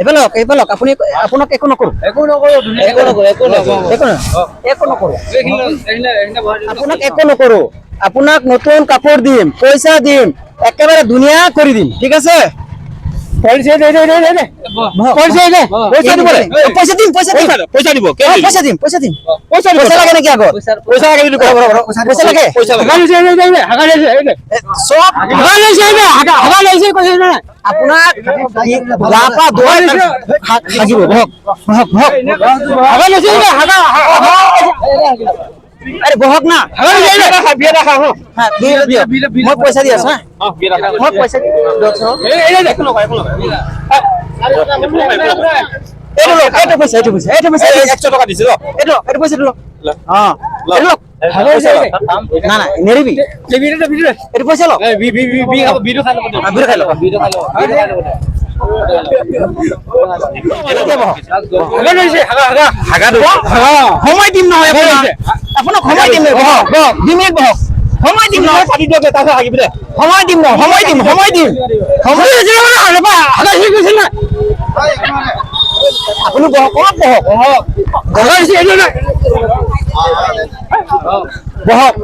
এবেলক হওক আপুনি আপোনাক একো নকৰো। একো নকৰো একো নকৰো একো নকৰোঁ। একো নকৰোঁ। আপোনাক একো নকৰো। আপোনাক নতুন কাপোৰ দিম পইচা দিম। একেবাৰে ধুনীয়া কৰি দিম। ঠিক আছে? পইচা দে দে দে দে দে দে দিব পইচা দিম পইচা দিম পইচা দিব অ, পইচা দিম পইচা দিম পইচা দিব পইচা লাগে নেকি আগত পইচা লাগে ৰ'ব। পইচা লাগে পইচা লাগে এ, চব আপোনাক গা পা ধুৱাই হাত লাগিব বহক বহক বহক আরে বহক না। বিয়া হ্যাঁ। বিল দিয়ক মই পইচা দি আছো হা বিয়া মই পইচা দি এইটো পইচা এইটো পইচা এইটো পইচা। এইটো একশো টকা দিছে না না খাই ল'ব এতিয়া বহক। সময় দিম নহয় আপোনাক সময় দিম দুই মিনিট বহক সময় দিম নহয় পাতি দিয়ক তাৰপিছত হাগিবি দে সময় দিম নহয় সময় দিম সময় দিম। সময় আপুনি বহক অলপ বহক বহক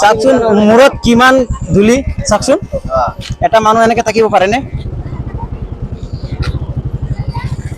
চাওকচোন মূৰত কিমান ধূলি? চাওকচোন। এটা মানুহ এনেকে থাকিব পাৰেনে?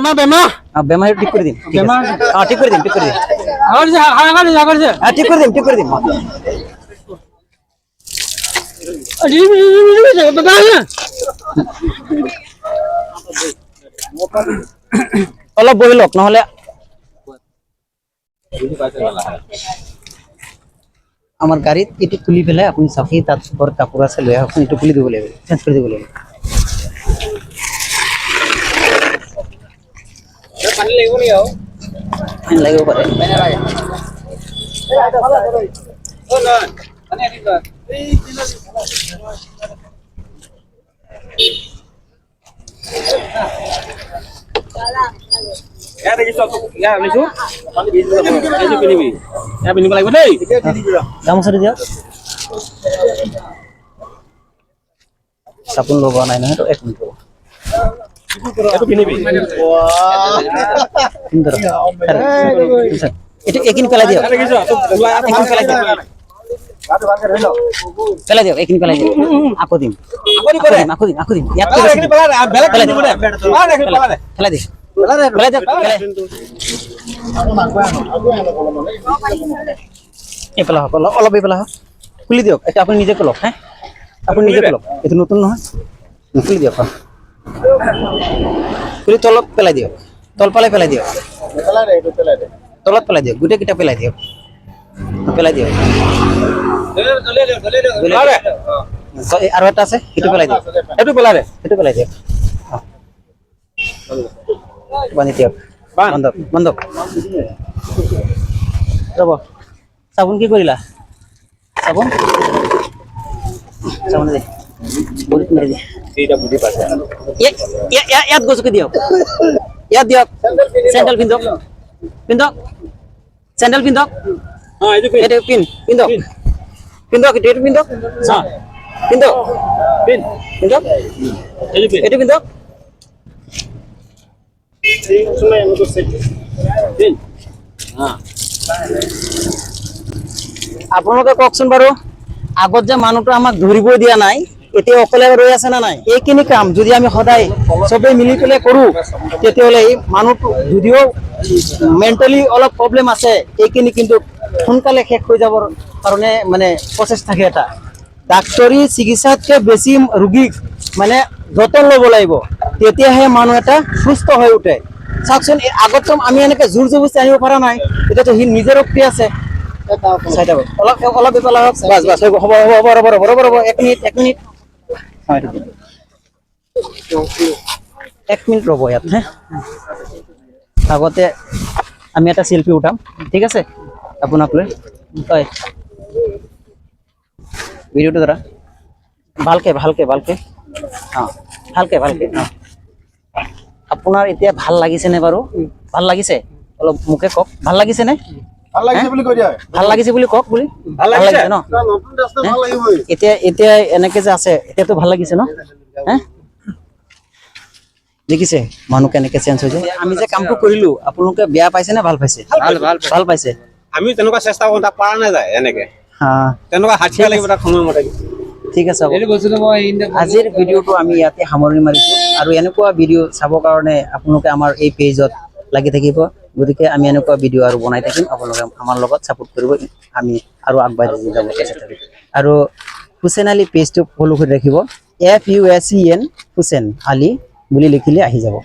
বেমাৰ বেমাৰ বেমাৰ ঠিক কৰি দিম বেমাৰ অঁ ঠিক কৰি দিম ঠিক দিম অঁ ঠিক কৰি দিম ঠিক কৰি দিম অলপ বহি লওক নহ'লে আমাৰ গাড়ীত এইটো খুলি পেলাই আপুনি সেই তাত ওপৰত কাপোৰ আছে লৈ আহক। এইটো খুলি দিব লাগিব চেঞ্জ কৰি দিব লাগিব। লাগিব নেকি আৰু ফাইন লাগিব পাৰে এয়া দেখিছ তোক এয়া আনিছো পানী ভিজি যাব এইটো পিন্ধিবি এয়া পিন্ধিব লাগিব দেই গামোচাটো দিয়ক চাবোন লগোৱা নাই নহয় এক মিনিট ৰ'ব এইটো পিন্ধিবি সুন্দৰ এইটো এইখিনি পেলাই দিয়ক এয়া দেখিছ তোক ওলাই আকৌ এইখিনি পেলাই দিয়ক পেলাই দিয়ক এইখিনি পেলাই দিয়ক আকৌ দিম আকৌ দিব আকৌ দে দিম আকৌ দিম আকৌ দিম ইয়াত পেলাই দে, এইখিনি পেলাই দে, আৰু বেলেগ পেলাই দিব দিয়ক। দে পেলাই দে, এইখিনি পেলাই দে পেলাই দিয়ক পেলাই দিয়ক পেলাই এই পেলাই হওক অলপ অলপ এই পেলাই হওক খুলি দিয়ক এতিয়া আপুনি নিজে খোলক হে আপুনি নিজে খোলক এইটো নতুন নহয় খুলি দিয়ক খুলি তলত পেলাই দিয়ক। তল পেলাই পেলাই দিয়ক তলত পেলাই দিয়ক গোটেইকেইটা পেলাই দিয়ক। পেলাই দিয়ক। পেলাই দে। আৰু এটা আছে সেইটো পেলাই দিয়ক। এইটো পেলাই দে। সেইটো পেলাই দিয়ক। বান্ধি দিয়ক। বান্ধ। বন্ধক বন্ধক। ৰ'ব চাবোন কি কৰিলা? চাবোন? চাবোন দে। বডিত মাৰি দে এইটা বুজি পাইছে। ইয়াত গছকি দিয়ক। ইয়াত দিয়ক। চেণ্ডেল পিন্ধক। পিন্ধক। চেণ্ডেল পিন্ধক। অ এইটো পিন এইটো পিন পিন্ধক। পিন্ধক এইটো পিন্ধক। অ পিন্ধক। পিন পিন্ধক। এইটো পিন এইটো পিন্ধক। আপোনালোকে কওকচোন বাৰু আগত যে মানুহটো আমাক ধৰিবই দিয়া নাই এতিয়া অকলে ৰৈ আছে নে নাই? এইখিনি কাম যদি আমি সদায় চবেই মিলি পেলাই কৰোঁ তেতিয়াহ'লে এই মানুহটো যদিও মেণ্টেলি অলপ প্ৰব্লেম আছে এইখিনি কিন্তু সোনকালে শেষ হৈ যাবৰ কাৰণে মানে প্ৰচেছ থাকে এটা। ডাক্তৰী চিকিৎসাতকৈ বেছি ৰোগীক মানে যতন ল'ব লাগিব তেতিয়াহে মানুহ এটা সুস্থ হৈ উঠে। চাওকচোন এই আগততো আমি এনেকে জোৰ জবস্তি আনিব পৰা নাই এতিয়াতো সি নিজে ৰক্তি আছে। অলপ অলপ এইফালে আহক বাছ বাছ হ'ব হ'ব হ'ব হ'ব ৰ'ব ৰ'ব ৰ'ব ৰ'ব এক মিনিট এক মিনিট। এক মিনিট ৰ'ব ইয়াত, হে? আগতে আমি এটা চেল্ফি উঠাম, ঠিক আছে? আপোনাক লৈ। হয়। ভিডিঅ'টো ধৰা। ভালকে ভালকে ভালকে। অঁ, ভালকে ভালকে, অঁ। আপোনাৰ এতিয়া ভালো লাগিছেনে বাৰু? ভালো লাগিছে? অলপ মোকে কওক। ভালো লাগিছেনে? ভালো লাগিছে বুলি কৈ দিয়া। ভালো লাগিছে বুলি কওক বুলি। ভালো লাগিছে? ন? এতিয়া এতিয়া এনেকে যে আছে এতিয়াতো ভালো লাগিছে ন? দেখিছে মানুহ কেনেকে চেঞ্জ হৈ যায় আমি যে কামটো কৰিলো আপোনালোকে বেয়া পাইছে নে ভালো পাইছে? ভালো ভালো ভালো পাইছে। আমি তেনেকুৱা চেষ্টা কৰোঁ তাক পৰা নাযায় এনেকে। হা। তেনেকুৱা হাঠিয়া লাগিব তাক সময়মতে। ঠিক আছে আজিৰ ভিডিঅ'টো আমি ইয়াতে সামৰণি মাৰিছোঁ। আৰু এনেকুৱা ভিডিঅ' চাবৰ কাৰণে আপোনালোকে আমাৰ এই পেজত লাগি থাকিব। গতিকে আমি এনেকুৱা ভিডিঅ' আৰু বনাই থাকিম। আপোনালোকে আমাৰ লগত ছাপোৰ্ট কৰিব। আমি আৰু আগবাঢ়ি যাব আৰু হুছেইন আলী পেজটো ফ'ল' কৰি ৰাখিব। F U S E N Hussain Ali বুলি লিখিলে আহি যাব।